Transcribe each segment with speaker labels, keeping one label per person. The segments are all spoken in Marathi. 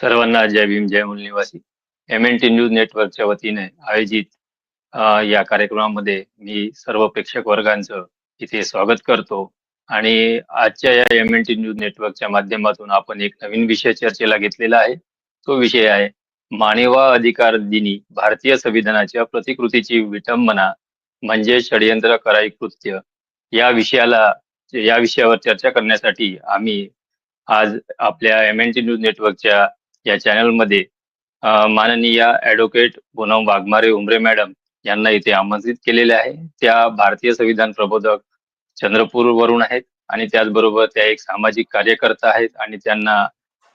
Speaker 1: सर्वांना जय भीम जय मूलनिवासी एम एन टी न्यूज नेटवर्कच्या वतीने आयोजित या कार्यक्रमामध्ये मी सर्व प्रेक्षक वर्गांचं इथे स्वागत करतो. आणि आजच्या या एम एन टी न्यूज नेटवर्कच्या माध्यमातून आपण एक नवीन विषय चर्चेला घेतलेला आहे. तो विषय आहे मानवा अधिकार दिनी भारतीय संविधानाच्या प्रतिकृतीची विटंबना म्हणजे षडयंत्र कराई कृत्य या विषयाला या विषयावर चर्चा करण्यासाठी आम्ही आज आपल्या एम एन टी न्यूज नेटवर्कच्या या चॅनलमध्ये माननीय ऍडव्होकेट पूनम वाघमारे उमरे मॅडम यांना इथे आमंत्रित केलेले आहे. त्या भारतीय संविधान प्रबोधक चंद्रपूर वरून आहेत आणि त्याचबरोबर त्या एक सामाजिक कार्यकर्ता आहेत आणि त्यांना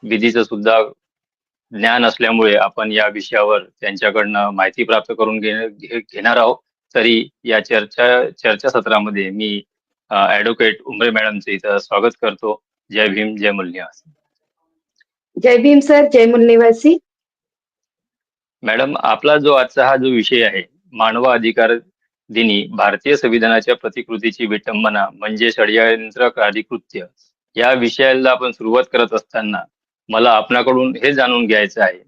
Speaker 1: विधीचं सुद्धा ज्ञान असल्यामुळे आपण या विषयावर त्यांच्याकडनं माहिती प्राप्त करून घेणार आहोत. तरी या चर्चा चर्चा सत्रामध्ये मी ऍडव्होकेट उमरे मॅडमचं इथं स्वागत करतो. जय भीम जय मूल्य
Speaker 2: जय भीम सर जय मूल निवासी
Speaker 1: मॅडम आपला जो आजचा हा जो विषय आहे मानव अधिकार दिनी भारतीय संविधानाच्या प्रतिकृतीची विटंबना म्हणजे षडयंत्र अधिकृत्य या विषयाला आपण सुरुवात करत असताना मला आपणाकडून हे जाणून घ्यायचं आहे.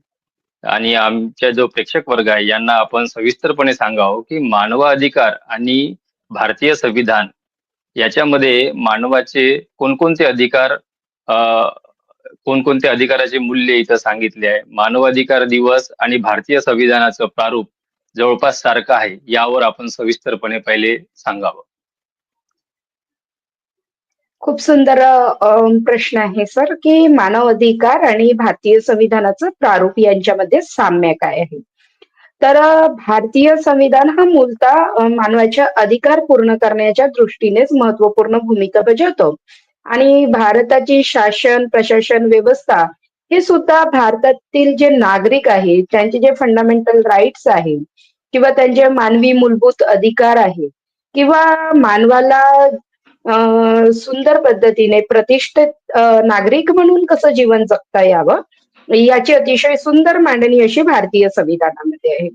Speaker 1: आणि आमच्या जो प्रेक्षक वर्ग आहे यांना आपण सविस्तरपणे सांगावं की मानव अधिकार आणि भारतीय संविधान याच्यामध्ये मानवाचे कोणकोणते अधिकार कोणकोणत्या अधिकाराचे मूल्य इथं सांगितले आहे? मानवाधिकार दिवस आणि भारतीय संविधानाचं प्रारूप जवळपास सारखं आहे यावर आपण सविस्तरपणे पहिले सांगावं.
Speaker 2: खूप सुंदर प्रश्न आहे सर की मानव अधिकार आणि भारतीय संविधानाचं प्रारूप यांच्यामध्ये साम्य काय आहे? तर भारतीय संविधान हा मूलतः मानवाच्या अधिकार पूर्ण करण्याच्या दृष्टीनेच महत्त्वपूर्ण भूमिका बजावतो. आणि भारताची शासन प्रशासन व्यवस्था हे सुद्धा भारतातील जे नागरिक आहेत त्यांचे जे फंडामेंटल राईट्स आहेत किंवा त्यांचे मानवी मूलभूत अधिकार आहे किंवा मानवाला सुंदर पद्धतीने प्रतिष्ठित नागरिक म्हणून कसं जीवन जगता यावं याची अतिशय सुंदर मांडणी अशी भारतीय संविधानामध्ये आहे.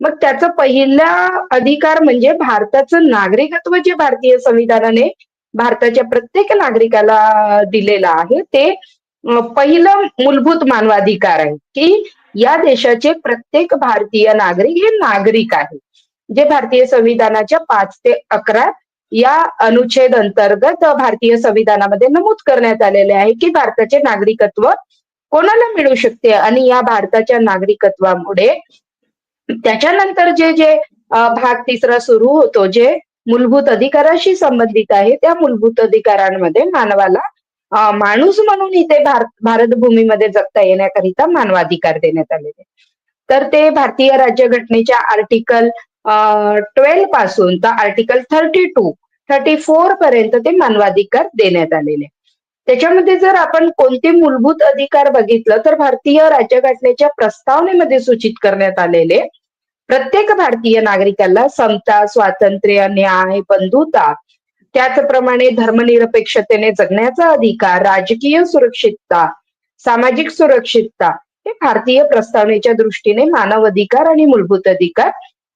Speaker 2: मग त्याचा पहिला अधिकार म्हणजे भारताचं नागरिकत्व जे भारतीय संविधानाने भारताच्या प्रत्येक नागरिकाला दिलेलं आहे. ते पहिलं मूलभूत मानवाधिकार आहे की या देशाचे प्रत्येक भारतीय नागरिक हे नागरिक आहे. जे भारतीय संविधानाच्या पाच ते अकरा या अनुच्छेद अंतर्गत भारतीय संविधानामध्ये नमूद करण्यात आलेले आहे की भारताचे नागरिकत्व कोणाला मिळू शकते आणि या भारताच्या नागरिकत्वामुळे त्याच्यानंतर जे जे भाग तिसरा सुरू होतो जे मूलभूत अधिकाराशी संबंधित आहे. त्या मूलभूत अधिकारांमध्ये मानवाला माणूस म्हणून इथे भारत भारत भूमीमध्ये जगता येण्याकरिता मानवाधिकार देण्यात आलेले. तर ते भारतीय राज्यघटनेच्या आर्टिकल ट्वेल्वपासून तर article thirty two thirty four पर्यंत ते मानवाधिकार देण्यात आलेले. त्याच्यामध्ये जर आपण कोणते मूलभूत अधिकार बघितलं तर भारतीय राज्यघटनेच्या प्रस्तावनेमध्ये सूचित करण्यात आलेले प्रत्येक भारतीय नागरिकाला समता स्वातंत्र्य न्याय बंधुता त्याचप्रमाणे धर्मनिरपेक्षतेने जगण्याचा अधिकार राजकीय सुरक्षितता सामाजिक सुरक्षितता हे भारतीय प्रस्तावनेच्या दृष्टीने मानव अधिकार आणि मूलभूत अधिकार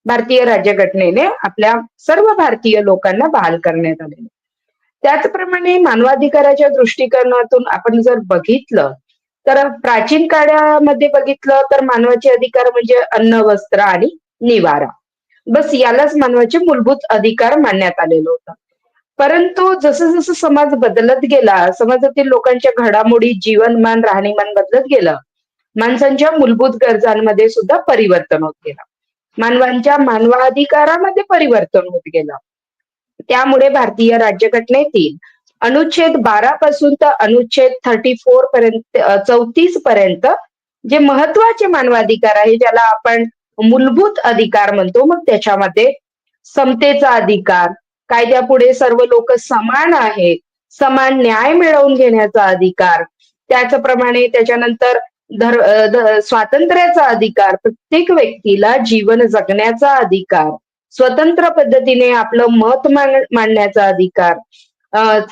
Speaker 2: भारतीय राज्यघटनेने आपल्या सर्व भारतीय लोकांना बहाल करण्यात आले त्याचप्रमाणे मानवाधिकाराच्या दृष्टिकोनातून आपण जर बघितलं तर प्राचीन काळामध्ये बघितलं तर मानवाचे अधिकार म्हणजे अन्न वस्त्र आणि निवारा. बस यालाच मानवाचे मूलभूत अधिकार मानण्यात आलेलं होतं. परंतु जसं जसं समाज बदलत गेला समाजातील लोकांच्या घडामोडी जीवनमान राहणीमान बदलत गेलं माणसांच्या मूलभूत गरजांमध्ये सुद्धा परिवर्तन होत गेलं. मानवांच्या मानवाधिकारामध्ये परिवर्तन होत गेलं. त्यामुळे भारतीय राज्यघटनेतील अनुच्छेद बारा पासून तर अनुच्छेद थर्टी फोर पर्यंत चौतीस पर्यंत जे महत्त्वाचे मानवाधिकार आहे ज्याला आपण मूलभूत अधिकार म्हणतो. मग त्याच्यामध्ये समतेचा अधिकार कायद्यापुढे सर्व लोक समान आहेत. समान न्याय मिळवून घेण्याचा अधिकार त्याचप्रमाणे त्याच्यानंतर धर स्वातंत्र्याचा अधिकार प्रत्येक व्यक्तीला जीवन जगण्याचा अधिकार स्वतंत्र पद्धतीने आपलं मत मांडण्याचा अधिकार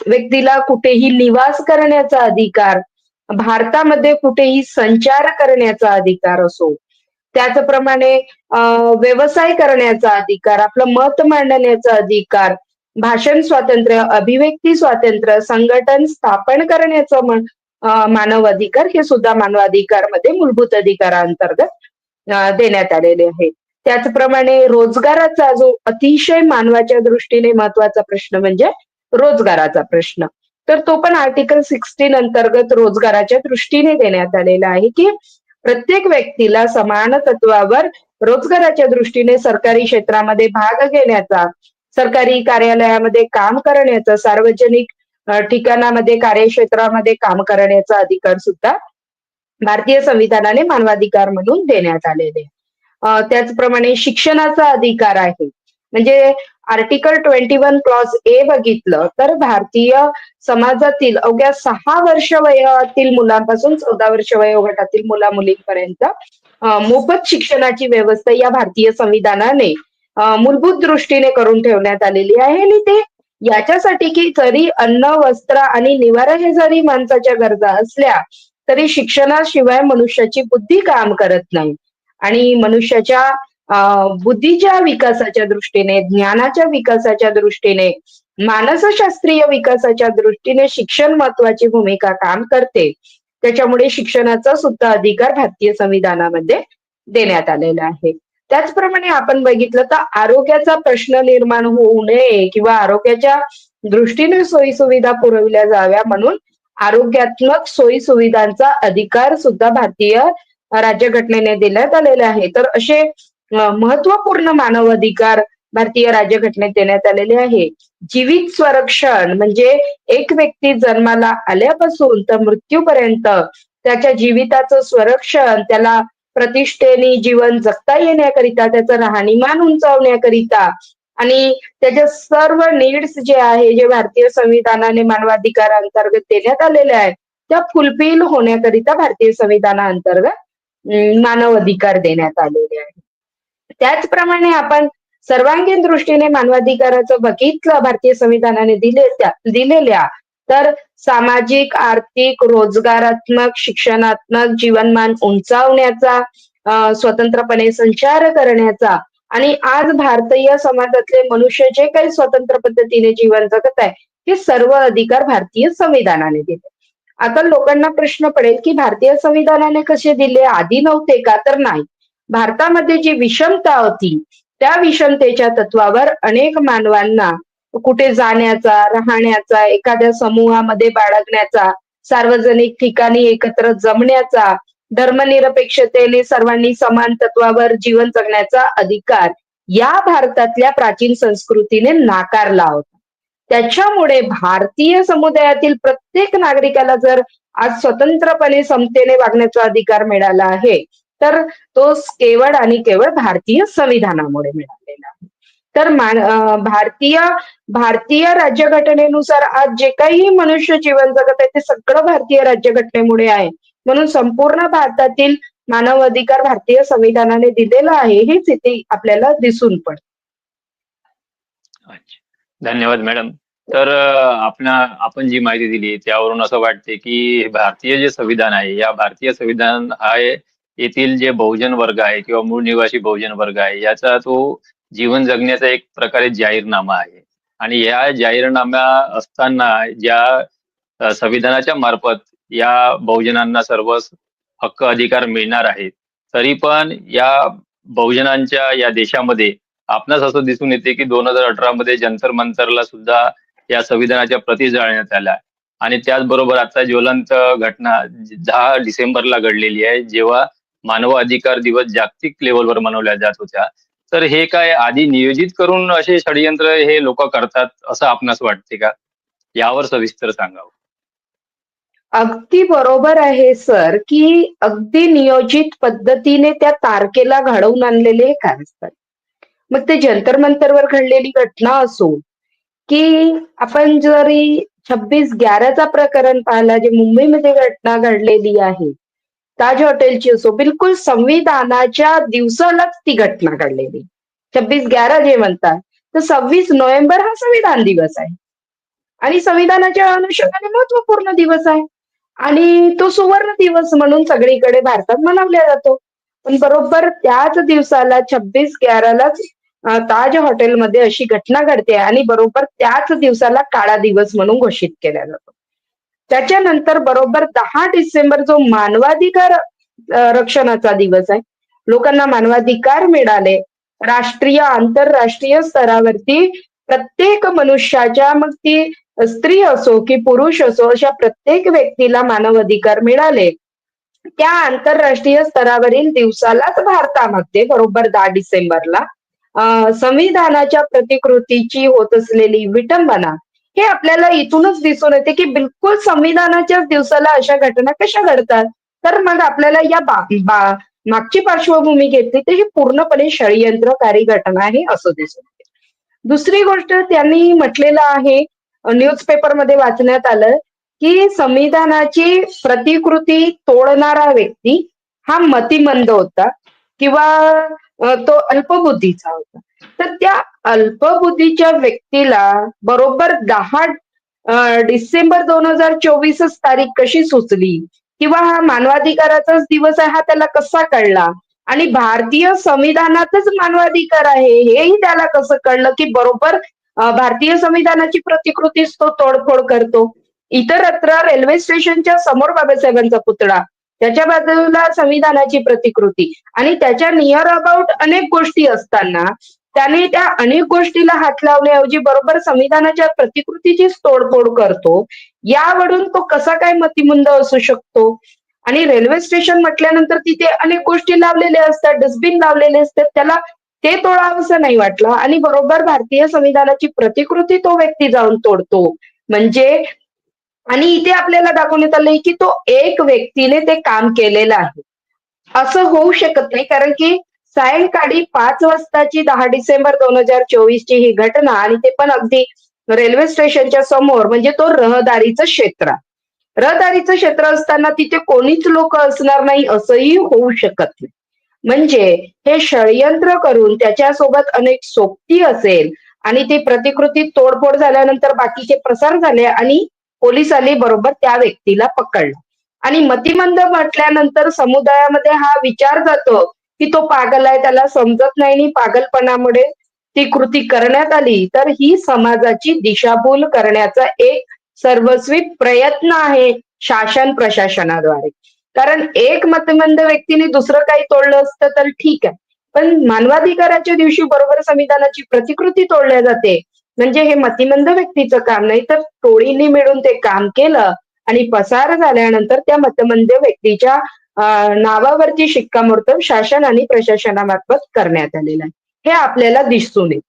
Speaker 2: व्यक्तीला कुठेही निवास करण्याचा अधिकार भारतामध्ये कुठेही संचार करण्याचा अधिकार असो त्याचप्रमाणे व्यवसाय करण्याचा अधिकार आपलं मत मांडण्याचा अधिकार भाषण स्वातंत्र्य अभिव्यक्ती स्वातंत्र्य संघटन स्थापन करण्याचं मानव अधिकार हे सुद्धा मानवाधिकारमध्ये मूलभूत अधिकारांतर्गत देण्यात आलेले आहे. त्याचप्रमाणे रोजगाराचा जो अतिशय मानवाच्या दृष्टीने महत्त्वाचा प्रश्न म्हणजे रोजगाराचा प्रश्न. तर तो पण आर्टिकल 16 अंतर्गत रोजगाराच्या दृष्टीने देण्यात आलेला आहे, की प्रत्येक व्यक्तीला समान तत्वावर रोजगाराच्या दृष्टीने सरकारी क्षेत्रामध्ये भाग घेण्याचा, सरकारी कार्यालयामध्ये काम करण्याचा, सार्वजनिक ठिकाणामध्ये कार्यक्षेत्रामध्ये काम करण्याचा अधिकार सुद्धा भारतीय संविधानाने मानवाधिकार म्हणून देण्यात आलेले त्याचप्रमाणे शिक्षणाचा अधिकार आहे. म्हणजे आर्टिकल 21 क्लॉज ए बघितलं तर भारतीय समाजातील अवघ्या सहा वर्ष वयातील मुलांपासून 14 वर्ष वयोगटातील मुला-मुलींपर्यंत मोफत शिक्षणाची व्यवस्था या भारतीय संविधानाने मूलभूत दृष्टीने करून ठेवण्यात आलेली आहे आणि ते याच्यासाठी की जरी अन्न, वस्त्र आणि निवारा हे जरी माणसाच्या गरजा असल्या, तरी शिक्षणाशिवाय मनुष्याची बुद्धी काम करत नाही. आणि मनुष्याच्या बुद्धीच्या विकासाच्या दृष्टीने, ज्ञानाच्या विकासाच्या दृष्टीने, मानसशास्त्रीय विकासाच्या दृष्टीने शिक्षण महत्वाची भूमिका काम करते. त्याच्यामुळे शिक्षणाचा सुद्धा अधिकार भारतीय संविधानामध्ये देण्यात आलेला आहे. त्याचप्रमाणे आपण बघितलं तर आरोग्याचा प्रश्न निर्माण होऊ नये किंवा आरोग्याच्या दृष्टीने सोयी-सुविधा जाव्या म्हणून आरोग्यात्मक सोयी-सुविधांचा अधिकार सुद्धा भारतीय राज्यघटनेने देण्यात आलेला आहे. तर असे महत्त्वपूर्ण मानवाधिकार मानव अधिकार भारतीय राज्यघटनेत देण्यात आलेले आहे. जीवित संरक्षण म्हणजे एक व्यक्ती जन्माला आल्यापासून तर मृत्यूपर्यंत त्याच्या जीविताचं संरक्षण, त्याला प्रतिष्ठेने जीवन जगता येण्याकरिता, त्याचं राहणीमान उंचावण्याकरिता आणि त्याच्या सर्व नीड्स जे आहे, जे भारतीय संविधानाने मानवाधिकार अंतर्गत देण्यात आलेले आहेत, त्या फुलफिल होण्याकरिता भारतीय संविधानाअंतर्गत अंतर्गत मानव अधिकार देण्यात आलेले आहे त्याचप्रमाणे आपण सर्वांगीण दृष्टीने मानवाधिकाराचं बघितलं भारतीय संविधानाने दिले त्या दिलेल्या तर सामाजिक, आर्थिक, रोजगारात्मक, शिक्षणात्मक जीवनमान उंचावण्याचा, स्वतंत्रपणे संचार करण्याचा आणि आज भारतीय समाजातले मनुष्य जे काही स्वतंत्र पद्धतीने जीवन जगत आहे, हे सर्व अधिकार भारतीय संविधानाने दिले. आता लोकांना प्रश्न पडेल, की भारतीय संविधानाने कसे दिले? आधी नव्हते का? तर नाही. भारतामध्ये जी विषमता होती, त्या विषमतेच्या तत्वावर अनेक मानवांना कुठे जाण्याचा, राहण्याचा, एखाद्या समूहामध्ये बाळगण्याचा, सार्वजनिक ठिकाणी एकत्र जमण्याचा, धर्मनिरपेक्षतेने सर्वांनी समान तत्वावर जीवन जगण्याचा अधिकार या भारतातल्या प्राचीन संस्कृतीने नाकारला होता. त्याच्यामुळे भारतीय समुदायातील प्रत्येक नागरिकाला जर आज स्वतंत्रपणे समतेने वागण्याचा अधिकार मिळाला आहे, तर तो केवळ आणि केवळ भारतीय संविधानामुळे मिळालेला आहे. तर मान भारतीय भारतीय राज्यघटनेनुसार आज जे काही मनुष्य जीवन जगत आहे, ते सगळं भारतीय राज्यघटनेमुळे आहे. म्हणून संपूर्ण भारतातील मानव अधिकार भारतीय संविधानाने दिलेला आहे, हेच इथे आपल्याला दिसून पडतं.
Speaker 1: अच्छा. धन्यवाद मॅडम. तर आपण आपण जी माहिती दिली त्यावरून असं वाटते, की भारतीय जे संविधान आहे, या भारतीय संविधान आहे येथील जे बहुजन वर्ग आहे किंवा मूळ निवासी बहुजन वर्ग आहे, याचा तो जीवन जगण्याचा एक प्रकारे जाहीरनामा आहे. आणि या जाहीरनामा असताना ज्या संविधानाच्या मार्फत या बहुजनांना सर्व हक्क अधिकार मिळणार आहेत. तरी पण या बहुजनांच्या या देशामध्ये आपणास असं दिसून येते, की 2018 मध्ये जंतर मंतरला सुद्धा या संविधानाच्या प्रती जाळण्यात आल्या आणि त्याचबरोबर आता ज्वलंत घटना दहा डिसेंबरला घडलेली आहे, जेव्हा मानव अधिकार दिवस जागतिक लेवलवर मनवल्या जात होत्या. तर हे काय आधी नियोजित करून असे षडयंत्र हे लोक करतात, असं आपणास वाटते का? यावर सविस्तर सांगावं.
Speaker 2: अगदी बरोबर आहे सर, की अगदी नियोजित पद्धतीने त्या तारखेला घडवून आणलेले हे काय असतात. मग ते जंतर मंतरवर घडलेली घटना असो, की आपण जरी 26/11 चा प्रकरण पाहिला, जे मुंबईमध्ये घटना घडलेली आहे. ताज हॉटेलची असो, बिलकुल संविधानाच्या दिवसालाच ती घटना घडलेली. 26/11 जे म्हणतात, तर 26 नोव्हेंबर हा संविधान दिवस आहे. आणि संविधानाच्या अनुषंगाने महत्त्वपूर्ण दिवस आहे. आणि तो सुवर्ण दिवस म्हणून सगळीकडे भारतात मनवला जातो. पण बरोबर त्याच दिवसाला छब्बीस ग्यारालाच ताज हॉटेलमध्ये अशी घटना घडते आणि बरोबर त्याच दिवसाला काळा दिवस म्हणून घोषित केला जातो. त्याच्यानंतर बरोबर दहा डिसेंबर जो मानवाधिकार रक्षणाचा दिवस आहे लोकांना मानवाधिकार मिळाले. राष्ट्रीय आंतरराष्ट्रीय स्तरावरती प्रत्येक मनुष्याच्या मग ती स्त्री असो की पुरुष असो अशा प्रत्येक व्यक्तीला मानव अधिकार मिळाले. त्या आंतरराष्ट्रीय स्तरावरील दिवसालाच भारतामध्ये बरोबर दहा डिसेंबरला संविधानाच्या प्रतिकृतीची होत असलेली विटंबना हे आपल्याला इथूनच दिसून येते की बिलकुल संविधानाच्याच दिवसाला अशा घटना कशा घडतात? तर मग आपल्याला या बा, बा, मागची पार्श्वभूमी घेतली तर ही पूर्णपणे षडयंत्रकारी घटना आहे असं दिसून येते. दुसरी गोष्ट त्यांनी म्हटलेलं आहे न्यूजपेपरमध्ये वाचण्यात आलं की संविधानाची प्रतिकृती तोडणारा व्यक्ती हा मतिमंद होता किंवा तो अल्पबुद्धीचा होता. तर त्या अल्पबुद्धीच्या व्यक्तीला बरोबर दहा डिसेंबर दोन हजार चोवीसच तारीख कशी सुचली? किंवा हा मानवाधिकाराचाच दिवस आहे हा त्याला कसा कळला? आणि भारतीय संविधानातच मानवाधिकार आहे हेही त्याला कसं कळलं की बरोबर भारतीय संविधानाची प्रतिकृतीच तो तोडफोड करतो? इतरत्र रेल्वे स्टेशनच्या समोर बाबासाहेबांचा पुतळा त्याच्या बाजूला संविधानाची प्रतिकृती. आणि त्याच्या नियर अबाउट अनेक गोष्टी असताना त्याने त्या अनेक गोष्टीला हात लावण्याऐवजी बरोबर संविधानाच्या प्रतिकृतीचीच तोडफोड करतो. यावरून तो कसा काय मतिमंद असू शकतो? आणि रेल्वे स्टेशन म्हटल्यानंतर तिथे अनेक गोष्टी लावलेल्या असतात डस्टबिन लावलेले असतात. त्याला ते तोडावंसं नाही वाटलं. आणि बरोबर भारतीय संविधानाची प्रतिकृती तो व्यक्ती जाऊन तोडतो. म्हणजे आणि इथे आपल्याला दाखवण्यात आलंय की तो एक व्यक्तीने ते काम केलेलं आहे. असं होऊ शकत नाही. कारण की सायंकाळी पाच वाजताची दहा डिसेंबर दोन हजार चोवीस ची ही घटना आणि ते पण अगदी रेल्वे स्टेशनच्या समोर म्हणजे तो रहदारीचं क्षेत्र. रहदारीचं क्षेत्र असताना तिथे कोणीच लोक असणार नाही असंही होऊ शकत नाही. म्हणजे हे षडयंत्र करून त्याच्यासोबत अनेक सोबती असेल आणि ती प्रतिकृती तोडफोड झाल्यानंतर बाकीचे प्रसार झाले आणि पोलिसांनी बरोबर त्या व्यक्तीला पकडलं. आणि मतिमंद म्हटल्यानंतर समुदायामध्ये हा विचार जातो की तो पागल आहे त्याला समजत नाही आणि पागलपणामुळे ती कृती करण्यात आली तर ही समाजाची दिशाभूल करण्याचा एक सर्वस्वी प्रयत्न आहे शासन प्रशासनाद्वारे. कारण एक मतमंद व्यक्तीने दुसरं काही तोडलं असतं तर ठीक आहे. पण मानवाधिकाराच्या दिवशी बरोबर संविधानाची प्रतिकृती तोडल्या जाते. म्हणजे हे मतिमंद व्यक्तीचं काम नाही तर टोळीने मिळून ते काम केलं आणि पसार झाल्यानंतर त्या मतमंद व्यक्तीच्या नावावरती शिक्कामोर्तब शासन आणि प्रशासनामार्फत करण्यात आलेलं आहे. हे आपल्याला दिसून येईल.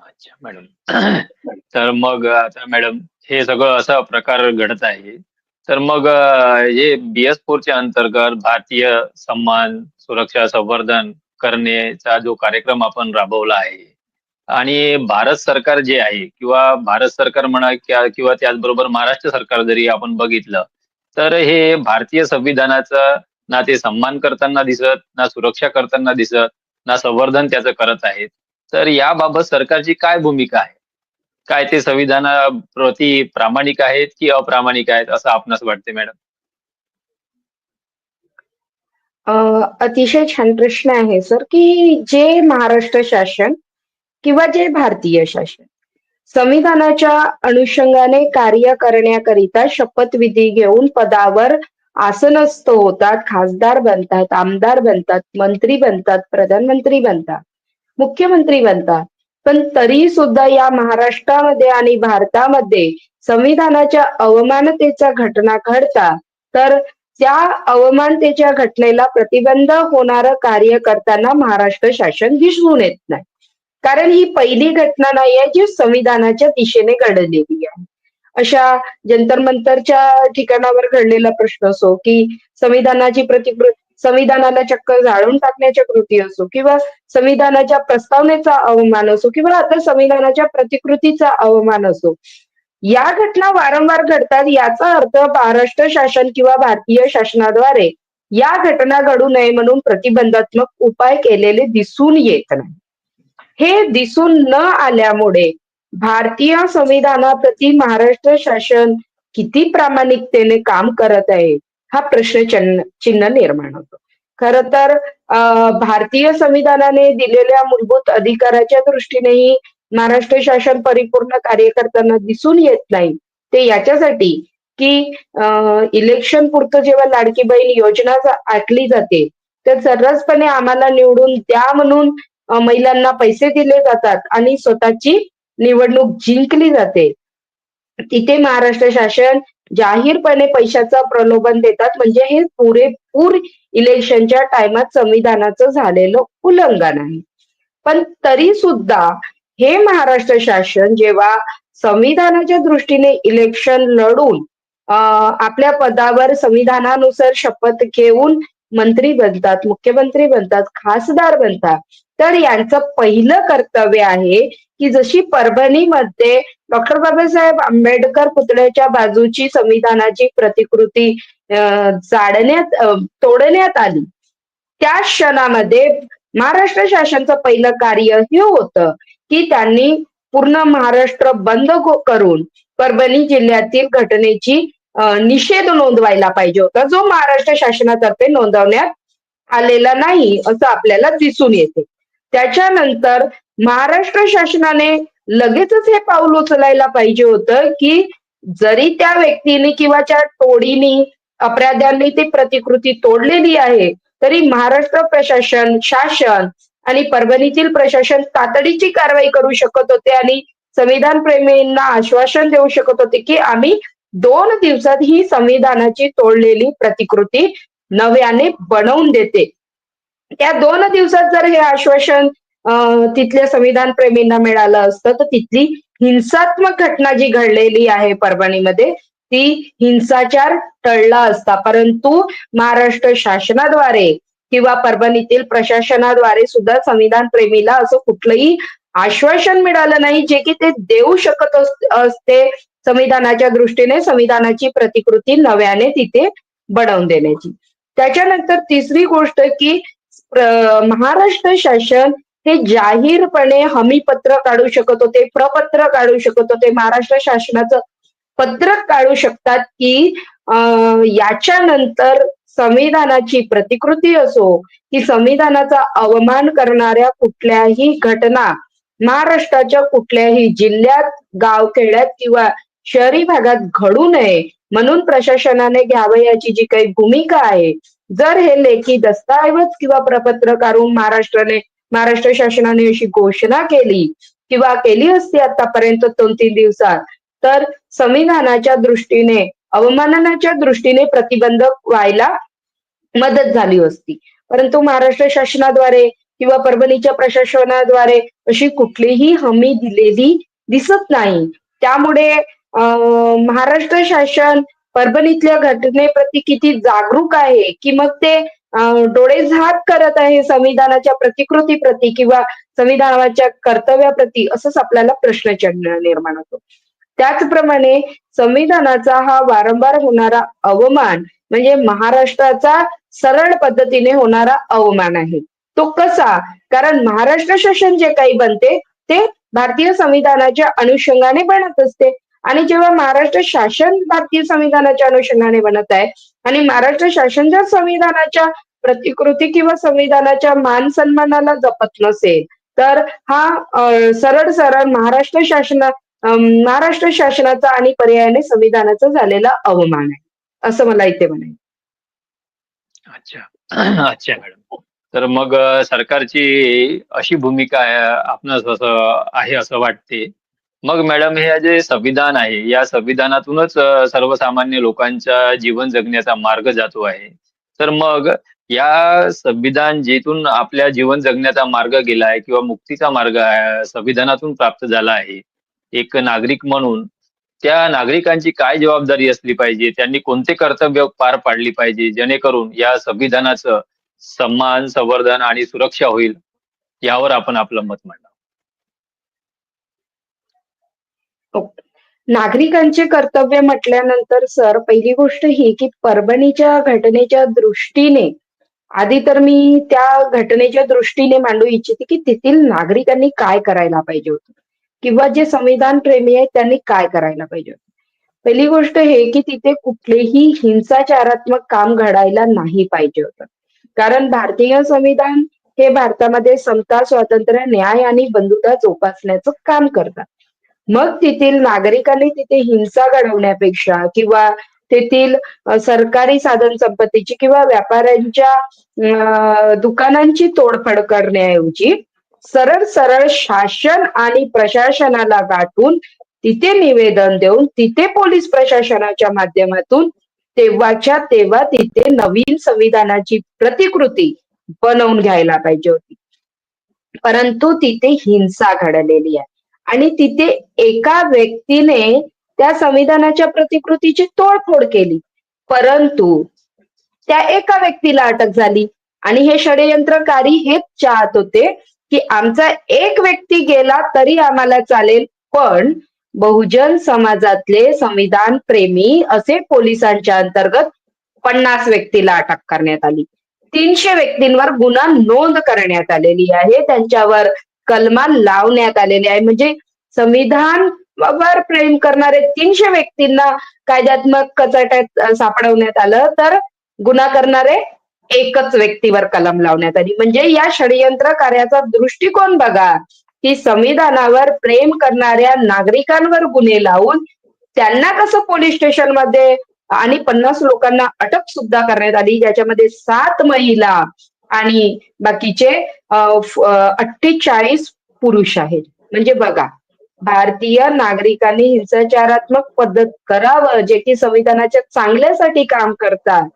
Speaker 1: अच्छा मॅडम. तर मग आता मॅडम हे सगळं असा प्रकार घडत आहे. तर मग हे बीएस फोरच्या अंतर्गत भारतीय सन्मान सुरक्षा संवर्धन करण्याचा जो कार्यक्रम आपण राबवला आहे आणि भारत सरकार जे आहे किंवा भारत सरकार म्हणा किंवा त्याचबरोबर महाराष्ट्र सरकार जरी आपण बघितलं तर हे भारतीय संविधानाचं ना ते सन्मान करताना दिसत ना सुरक्षा करताना दिसत ना संवर्धन त्याचं करत आहेत. तर याबाबत सरकारची काय भूमिका आहे? काय ते संविधानाप्रती प्रामाणिक आहेत की अप्रामाणिक आहेत असं आपणास वाटते मॅडम?
Speaker 2: अतिशय छान प्रश्न आहे सर की जे महाराष्ट्र शासन किंवा जे भारतीय शासन संविधानाच्या अनुषंगाने कार्य करण्याकरिता शपथविधी घेऊन पदावर आसनस्थ होतात खासदार बनतात आमदार बनतात मंत्री बनतात प्रधानमंत्री बनतात मुख्यमंत्री बनतात. पण तरी सुद्धा या महाराष्ट्रामध्ये आणि भारतामध्ये संविधानाच्या अवमानतेच्या घटना घडतात तर त्या अवमानतेच्या घटनेला प्रतिबंध होणारं कार्य करताना महाराष्ट्र शासन दिसून येत नाही. कारण ही पहिली घटना नाही आहे जी संविधानाच्या दिशेने घडलेली आहे. अशा जंतर मंतरच्या ठिकाणावर घडलेला प्रश्न असो की संविधानाची प्रतिकृती संविधानाला चक्क जाळून टाकण्याच्या कृती असो किंवा संविधानाच्या प्रस्तावनेचा अवमान असो किंवा आता संविधानाच्या प्रतिकृतीचा अवमान असो या घटना वारंवार घडतात याचा अर्थ महाराष्ट्र शासन किंवा भारतीय शासनाद्वारे या घटना घडू नये म्हणून प्रतिबंधात्मक उपाय केलेले दिसून येत नाही. हे दिसून न आल्यामुळे भारतीय संविधानाप्रती महाराष्ट्र शासन किती प्रामाणिकतेने काम करत आहे हा प्रश्न चिन्ह निर्माण होतो. खर तर भारतीय संविधानाने दिलेल्या मूलभूत अधिकाराच्या दृष्टीनेही महाराष्ट्र शासन परिपूर्ण कार्य करताना दिसून येत नाही. ते याच्यासाठी की इलेक्शन पुरतं जेव्हा लाडकी बहीण योजना आखली जाते तर सर्रासपणे आम्हाला निवडून द्या म्हणून महिलांना पैसे दिले जातात आणि स्वतःची निवडणूक जिंकली जाते. तिथे महाराष्ट्र शासन जाहीरपणे पैशाचं प्रलोभन देतात. म्हणजे हे पुरेपूर इलेक्शनच्या टायमात संविधानाचं झालेलं उल्लंघन आहे. पण तरी सुद्धा हे महाराष्ट्र शासन जेव्हा संविधानाच्या दृष्टीने इलेक्शन लढून आपल्या पदावर संविधानानुसार शपथ घेऊन मंत्री बनतात मुख्यमंत्री बनतात खासदार बनतात तर यांचं पहिलं कर्तव्य आहे की जशी परभणीमध्ये डॉक्टर बाबासाहेब आंबेडकर पुतळ्याच्या बाजूची संविधानाची प्रतिकृती जाडण्यात तोडण्यात आली. त्या क्षणामध्ये महाराष्ट्र शासनचं पहिलं कार्य हे होतं की त्यांनी पूर्ण महाराष्ट्र बंद करून परभणी जिल्ह्यातील घटनेची निषेध नोंदवायला पाहिजे होता जो महाराष्ट्र शासनातर्फे नोंदवण्यात आलेला नाही असं आपल्याला दिसून येते. त्याच्यानंतर महाराष्ट्र शासनाने लगेचच हे पाऊल उचलायला पाहिजे होतं की जरी त्या व्यक्तीने किंवा त्या टोळीनी अपराध्यांनी ती प्रतिकृती तोडलेली आहे तरी महाराष्ट्र प्रशासन शासन आणि परभणीतील प्रशासन तातडीची कारवाई करू शकत होते आणि संविधान प्रेमींना आश्वासन देऊ शकत होते की आम्ही दोन दिवसात ही संविधानाची तोडलेली प्रतिकृती नव्याने बनवून देते. त्या दोन दिवसात जर हे आश्वासन तिथल्या संविधान प्रेमींना मिळालं असतं तर तिथली हिंसात्मक घटना जी घडलेली आहे परभणीमध्ये ती हिंसाचार टळला असता. परंतु महाराष्ट्र शासनाद्वारे किंवा परभणीतील प्रशासनाद्वारे सुद्धा संविधान प्रेमीला असं कुठलंही आश्वासन मिळालं नाही जे की ते देऊ शकत असते. संविधानाच्या दृष्टीने संविधानाची प्रतिकृती नव्याने तिथे बनवून देण्याची. त्याच्यानंतर तिसरी गोष्ट की महाराष्ट्र शासन हे जाहीरपणे हमीपत्र काढू शकत होते प्रपत्र काढू शकत होते. महाराष्ट्र शासनाचं पत्रक काढू शकतात की याच्यानंतर संविधानाची प्रतिकृती असो की संविधानाचा अवमान करणाऱ्या कुठल्याही घटना महाराष्ट्राच्या कुठल्याही जिल्ह्यात गावखेड्यात किंवा शहरी भागात घडू नये म्हणून प्रशासनाने घ्यावयाची जी काही भूमिका आहे जर हे लेखी दस्तऐवज किंवा प्रपत्र काढून महाराष्ट्राने महाराष्ट्र शासनाने अशी घोषणा केली किंवा केली असती आतापर्यंत दोन तीन दिवसात तर संविधानाच्या दृष्टीने अवमाननाच्या दृष्टीने प्रतिबंधक व्हायला मदत झाली असती. परंतु महाराष्ट्र शासनाद्वारे किंवा परभणीच्या प्रशासनाद्वारे अशी कुठलीही हमी दिलेली दिसत नाही. त्यामुळे महाराष्ट्र शासन परभणीतल्या घटनेप्रती किती जागरूक आहे की मग ते डोळे झाक करत आहे संविधानाच्या प्रतिकृतीप्रती किंवा संविधानाच्या कर्तव्याप्रती असंच आपल्याला प्रश्नचिन्ह निर्माण होतो. त्याचप्रमाणे संविधानाचा हा वारंवार होणारा अवमान म्हणजे महाराष्ट्राचा सरळ पद्धतीने होणारा अवमान आहे. तो कसा? कारण महाराष्ट्र शासन जे काही बनते ते भारतीय संविधानाच्या अनुषंगाने बनत असते. आणि जेव्हा महाराष्ट्र शासन भारतीय संविधानाच्या अनुषंगाने बनत आहे आणि महाराष्ट्र शासन जर संविधानाच्या प्रतिकृती किंवा संविधानाच्या मान सन्मानाला जपत नसेल तर हा सरळ सरळ महाराष्ट्र शासना महाराष्ट्र शासनाचा आणि पर्यायाने संविधानाचा झालेला अवमान आहे. असं मला इथे म्हणायचं
Speaker 1: अच्छा. अच्छा मॅडम. तर मग सरकारची अशी भूमिका आपण आपणास असं आहे असं वाटते? मग मॅडम हे जे संविधान आहे या संविधानातूनच सर्वसामान्य लोकांच्या जीवन जगण्याचा मार्ग जातो आहे. तर मग या संविधान जेथून आपल्या जीवन जगण्याचा मार्ग गेला आहे किंवा मुक्तीचा मार्ग संविधानातून प्राप्त झाला आहे एक नागरिक म्हणून त्या नागरिकांची काय जबाबदारी असली पाहिजे? त्यांनी कोणते कर्तव्य पार पाडली पाहिजे? जेणेकरून या संविधानाचं सन्मान संवर्धन आणि सुरक्षा होईल यावर आपण आपलं मत मांडा
Speaker 2: नागरिकांचे कर्तव्य म्हटल्यानंतर सर पहिली गोष्ट ही की परभणीच्या घटनेच्या दृष्टीने आधी तर मी त्या घटनेच्या दृष्टीने मांडू इच्छिते की तेथील नागरिकांनी काय करायला पाहिजे होतं? किंवा जे संविधान प्रेमी आहेत त्यांनी काय करायला पाहिजे होतं? पहिली गोष्ट हे की तिथे कुठलेही हिंसाचारात्मक काम घडायला नाही पाहिजे होतं. कारण भारतीय संविधान हे भारतामध्ये समता स्वातंत्र्य न्याय आणि बंधुता जोपासण्याचं काम करतात मग तेथील नागरिकांनी तिथे हिंसा घडवण्यापेक्षा किंवा तेथील सरकारी साधन संपत्तीची किंवा व्यापाऱ्यांच्या दुकानांची तोडफड करण्याऐवजी सरळ सरळ शासन आणि प्रशासनाला गाठून तिथे निवेदन देऊन तिथे पोलीस प्रशासनाच्या माध्यमातून तेव्हाच्या तेव्हा तिथे नवीन संविधानाची प्रतिकृती बनवून घ्यायला पाहिजे होती. परंतु तिथे हिंसा घडलेली आहे. आणि तिथे एका व्यक्तीने त्या संविधानाच्या प्रतिकृतीची तोडफोड केली. परंतु त्या एका व्यक्तीला अटक झाली. आणि हे षडयंत्रकारी हेच चाहत होते की आमचा एक व्यक्ती गेला तरी आम्हाला चालेल पण बहुजन समाजातले संविधान प्रेमी असे पोलिसांच्या अंतर्गत पन्नास व्यक्तीला अटक करण्यात आली. तीनशे व्यक्तींवर गुन्हा नोंद करण्यात आलेली आहे. त्यांच्यावर कलमा लावण्यात आलेली आहे. म्हणजे संविधान वर प्रेम करणारे तीनशे व्यक्तींना कायद्यात्मक कचाट्यात सापडवण्यात आलं. तर गुन्हा करणारे एकच व्यक्तीवर कलम लावण्यात आली. म्हणजे या षडयंत्र कार्याचा दृष्टिकोन बघा. की संविधानावर प्रेम करणाऱ्या नागरिकांवर गुन्हे लावून त्यांना कसं पोलीस स्टेशनमध्ये आणि पन्नास लोकांना अटक सुद्धा करण्यात आली. ज्याच्यामध्ये सात महिला आणि बाकीचे अठ्ठेचाळीस पुरुष आहेत. म्हणजे बघा भारतीय नागरिकांनी हिंसाचारात्मक पद्धत करावं जे की संविधानाच्या चांगल्यासाठी काम करतात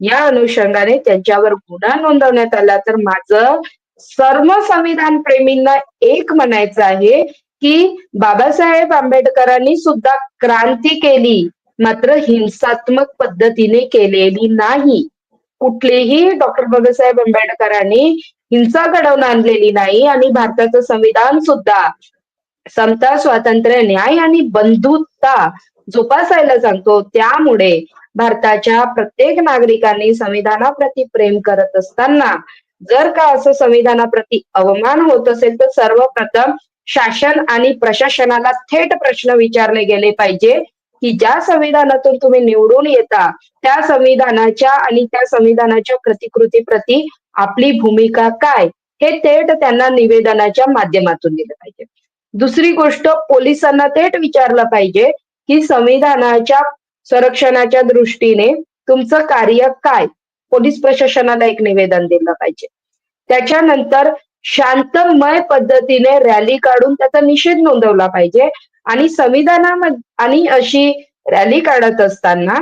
Speaker 2: या अनुषंगाने त्यांच्यावर गुन्हा नोंदवण्यात आला. तर माझं सर्व संविधान प्रेमींना एक म्हणायचं आहे की बाबासाहेब आंबेडकरांनी सुद्धा क्रांती केली मात्र हिंसात्मक पद्धतीने केलेली नाही. कुठलेही डॉक्टर बाबासाहेब आंबेडकरांनी हिंसा घडवून आणलेली नाही आणि भारताचं संविधान सुद्धा समता स्वातंत्र्य न्याय आणि बंधुता जोपासायला सांगतो. त्यामुळे भारताच्या प्रत्येक नागरिकांनी संविधानाप्रती प्रेम करत असताना जर का असं संविधानाप्रती अवमान होत असेल तर सर्वप्रथम शासन आणि प्रशासनाला थेट प्रश्न विचारले गेले पाहिजे. की ज्या संविधानातून तुम्ही निवडून येता त्या संविधानाच्या आणि त्या संविधानाच्या प्रतिकृती प्रति आपली भूमिका काय हे थेट त्यांना निवेदनाच्या माध्यमातून दिलं पाहिजे. दुसरी गोष्ट पोलिसांना थेट विचारलं पाहिजे की संविधानाच्या संरक्षणाच्या दृष्टीने तुमचं कार्य काय? पोलीस प्रशासनाला एक निवेदन दिलं पाहिजे. त्याच्यानंतर शांतमय पद्धतीने रॅली काढून त्याचा निषेध नोंदवला पाहिजे. आणि संविधानामध्ये आणि अशी रॅली काढत असताना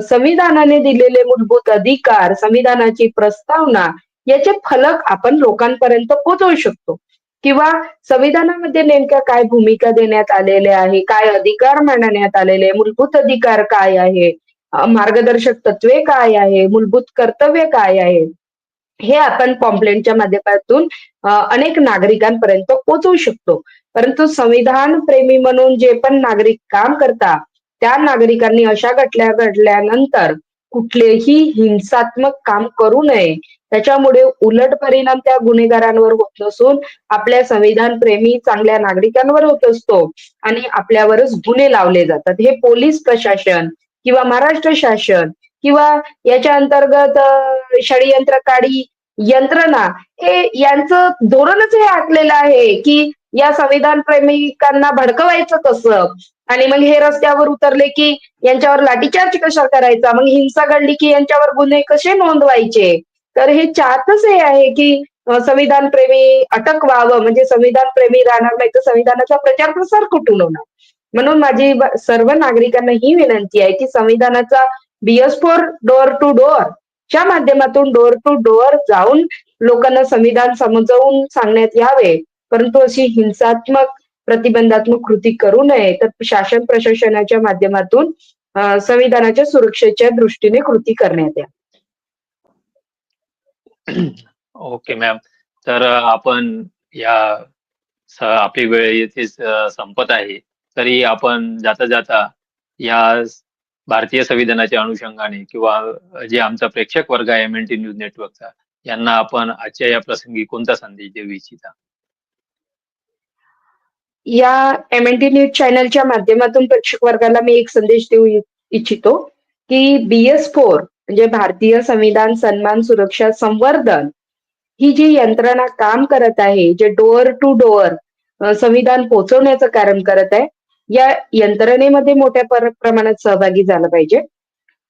Speaker 2: संविधानाने दिलेले मूलभूत अधिकार संविधानाची प्रस्तावना याचे फलक आपण लोकांपर्यंत पोहोचवू शकतो. किंवा संविधानामध्ये नेमक्या काय भूमिका देण्यात आलेल्या आहे काय अधिकार मांडण्यात आलेले मूलभूत अधिकार काय आहे मार्गदर्शक तत्वे काय आहे मूलभूत कर्तव्य काय आहे हे आपण पॉम्पलेटच्या माध्यमातून अनेक नागरिकांपर्यंत पोहोचवू शकतो. परंतु संविधान प्रेमी म्हणून जे पण नागरिक काम करतात त्या नागरिकांनी अशा घटल्या घडल्यानंतर कुठलेही हिंसात्मक काम करू नये. त्याच्यामुळे उलट परिणाम त्या गुन्हेगारांवर होत नसून आपल्या संविधान प्रेमी चांगल्या नागरिकांवर होत असतो आणि आपल्यावरच गुन्हे लावले जातात. हे पोलीस प्रशासन किंवा महाराष्ट्र शासन किंवा याच्या अंतर्गत षडयंत्रकारी यंत्रणा हे यांचं धोरणच हे आखलेलं आहे की या संविधान प्रेमिकांना भडकवायचं कसं? आणि मग हे रस्त्यावर उतरले की यांच्यावर लाठीचार्ज कशा करायचा? मग हिंसा घडली की यांच्यावर गुन्हे कसे नोंदवायचे? तर हे चाहतच हे आहे की संविधान प्रेमी अटक व्हावं. म्हणजे संविधान प्रेमी राहणार नाही तर संविधानाचा प्रचार प्रसार कुठून होणार? म्हणून माझी सर्व नागरिकांना ही विनंती आहे की संविधानाचा BS four door to door च्या माध्यमातून डोअर टू डोअर जाऊन लोकांना संविधान समजावून सांगण्यात यावे. परंतु अशी हिंसात्मक प्रतिबंधात्मक कृती करू नये तर शासन प्रशासनाच्या माध्यमातून संविधानाच्या सुरक्षेच्या दृष्टीने कृती करण्यात या.
Speaker 1: Okay ma'am. तर आपण या आपली वेळ येथे संपत आहे. तरी आपण जाता जाता या भारतीय संविधानाच्या अनुषंगाने किंवा जे आमचा प्रेक्षक वर्ग आहे एम एन टी न्यूज नेटवर्कचा यांना आपण आजच्या या प्रसंगी कोणता संदेश देऊ इच्छिता?
Speaker 2: या एम एन टी न्यूज चॅनलच्या माध्यमातून प्रेक्षक वर्गाला मी एक संदेश देऊ इच्छितो की बीएस फोर म्हणजे भारतीय संविधान सन्मान सुरक्षा संवर्धन ही जी यंत्रणा काम करत आहे जे डोअर टू डोअर संविधान पोहोचवण्याचं काम करत आहे या यंत्रणेमध्ये मोठ्या पर- प्रमाणात सहभागी झालं पाहिजे.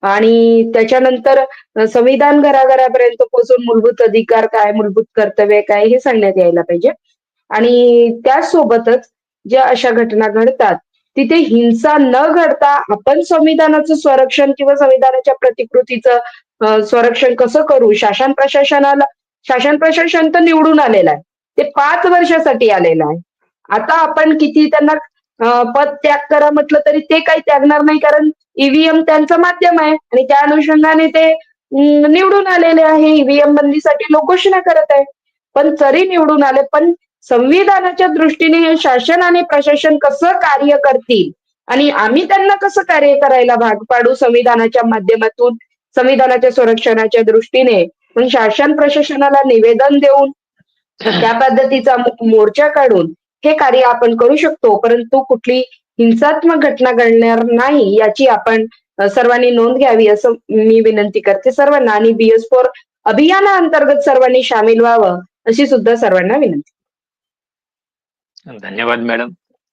Speaker 2: आणि त्याच्यानंतर संविधान घराघरापर्यंत पोहोचून मूलभूत अधिकार काय मूलभूत कर्तव्य काय हे सांगण्यात यायला पाहिजे. आणि त्याचसोबतच ज्या अशा घटना घडतात तिथे हिंसा न घडता आपण संविधानाचं संरक्षण किंवा संविधानाच्या प्रतिकृतीचं संरक्षण कसं करू? शासन प्रशासनाला शासन प्रशासन तर निवडून आलेलं आहे. ते पाच वर्षासाठी आलेलं आहे. आता आपण किती त्यांना पद त्याग करा म्हटलं तरी ते काही त्यागणार नाही कारण ईव्हीएम त्यांचं माध्यम आहे आणि त्या अनुषंगाने ते निवडून आलेले आहे. ईव्हीएम बंदीसाठी लोक घोषणा करत आहे. पण तरी निवडून आले. पण संविधानाच्या दृष्टीने हे शासन आणि प्रशासन कसं कार्य करतील? आणि आम्ही त्यांना कसं कार्य करायला भाग पाडू संविधानाच्या माध्यमातून संविधानाच्या संरक्षणाच्या दृष्टीने? पण शासन प्रशासनाला निवेदन देऊन त्या पद्धतीचा मोर्चा काढून हे कार्य आपण करू शकतो. परंतु कुठली हिंसात्मक घटना घडणार नाही याची आपण सर्वांनी नोंद घ्यावी असं मी विनंती करते सर्वांना. आणि बीएस फोर अभियानाअंतर्गत सर्वांनी सामील व्हावं अशी सुद्धा सर्वांना विनंती.
Speaker 1: धन्यवाद मॅडम.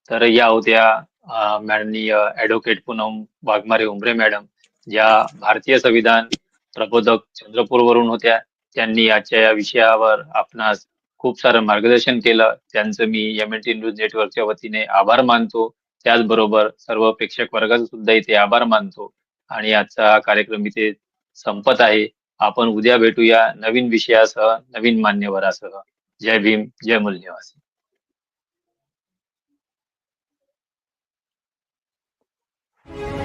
Speaker 1: तर या होत्या माननीय ऍडव्होकेट पूनम वाघमारे उमरे मॅडम. ज्या भारतीय संविधान प्रबोधक चंद्रपूर वरून होत्या त्यांनी आजच्या या विषयावर आपणास खूप सारं मार्गदर्शन केलं. त्यांचं मी एम एन टी न्यूज नेटवर्कच्या वतीने आभार मानतो. त्याचबरोबर सर्व प्रेक्षक वर्गाचा सुद्धा इथे आभार मानतो. आणि आजचा कार्यक्रम इथे संपत आहे. आपण उद्या भेटूया नवीन विषयासह नवीन मान्यवरासह. जय भीम जय मूल्यवासी Bye.